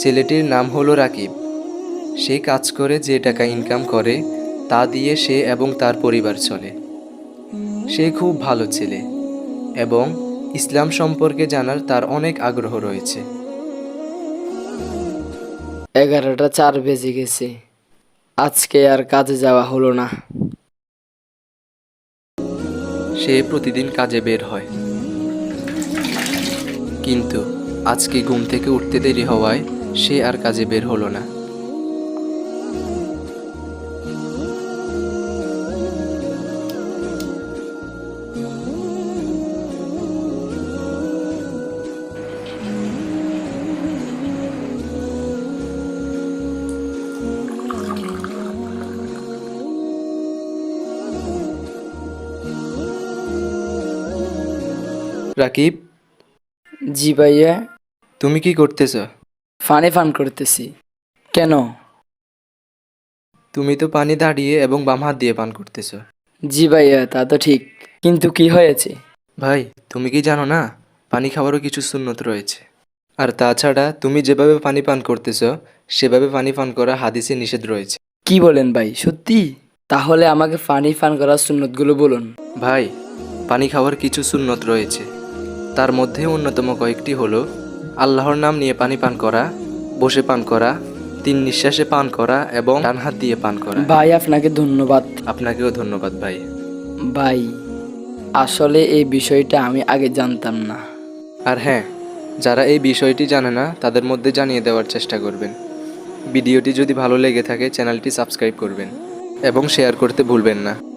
ছেলেটির নাম হলো রাকিব। সে কাজ করে যে টাকা ইনকাম করে তা দিয়ে সে এবং তার পরিবার চলে। সে খুব ভালো ছেলে এবং ইসলাম সম্পর্কে জানার তার অনেক আগ্রহ রয়েছে। এগারোটা চার বেজে গেছে। আজকে আর কাজে যাওয়া হলো না। সে প্রতিদিন কাজে বের হয়। কিন্তু আজকে ঘুম থেকে উঠতে দেরি হওয়ায় সে আর কাজে বের হলো না। রাকিব? জি ভাইয়া। তুমি কি করতেছ? ফানে ফান করতেছি। কেন? তুমি তো পানি দাঁড়িয়ে এবং বাম হাত দিয়ে পান করতেছ। জি ভাইয়া তা তো ঠিক। কিন্তু কি হয়েছে? ভাই তুমি কি জানো না? পানি খাওয়ারও কিছু সুন্নত রয়েছে। আর তাছাড়া তুমি যেভাবে পানি পান করতেছ সেভাবে পানি পান করা হাদিসে নিষেধ রয়েছে। কি বলেন ভাই সত্যি? তাহলে আমাকে পানি পান করার সুন্নতগুলো বলুন। ভাই পানি খাওয়ার কিছু সুন্নত রয়েছে। তার মধ্যে অন্যতম কয়েকটি হলো আল্লাহর নাম নিয়ে পানি পান করা বসে পান করা তিন নিঃশ্বাসে পান করা এবং ডান হাত দিয়ে পান করা। ভাই আপনাকে ধন্যবাদ। আপনাকেও ধন্যবাদ ভাই। ভাই আসলে এই বিষয়টা আমি আগে জানতাম না। আর হ্যাঁ যারা এই বিষয়টি জানে না তাদের মধ্যে জানিয়ে দেওয়ার চেষ্টা করবেন। ভিডিওটি যদি ভালো লেগে থাকে চ্যানেলটি সাবস্ক্রাইব করবেন। এবং শেয়ার করতে ভুলবেন না।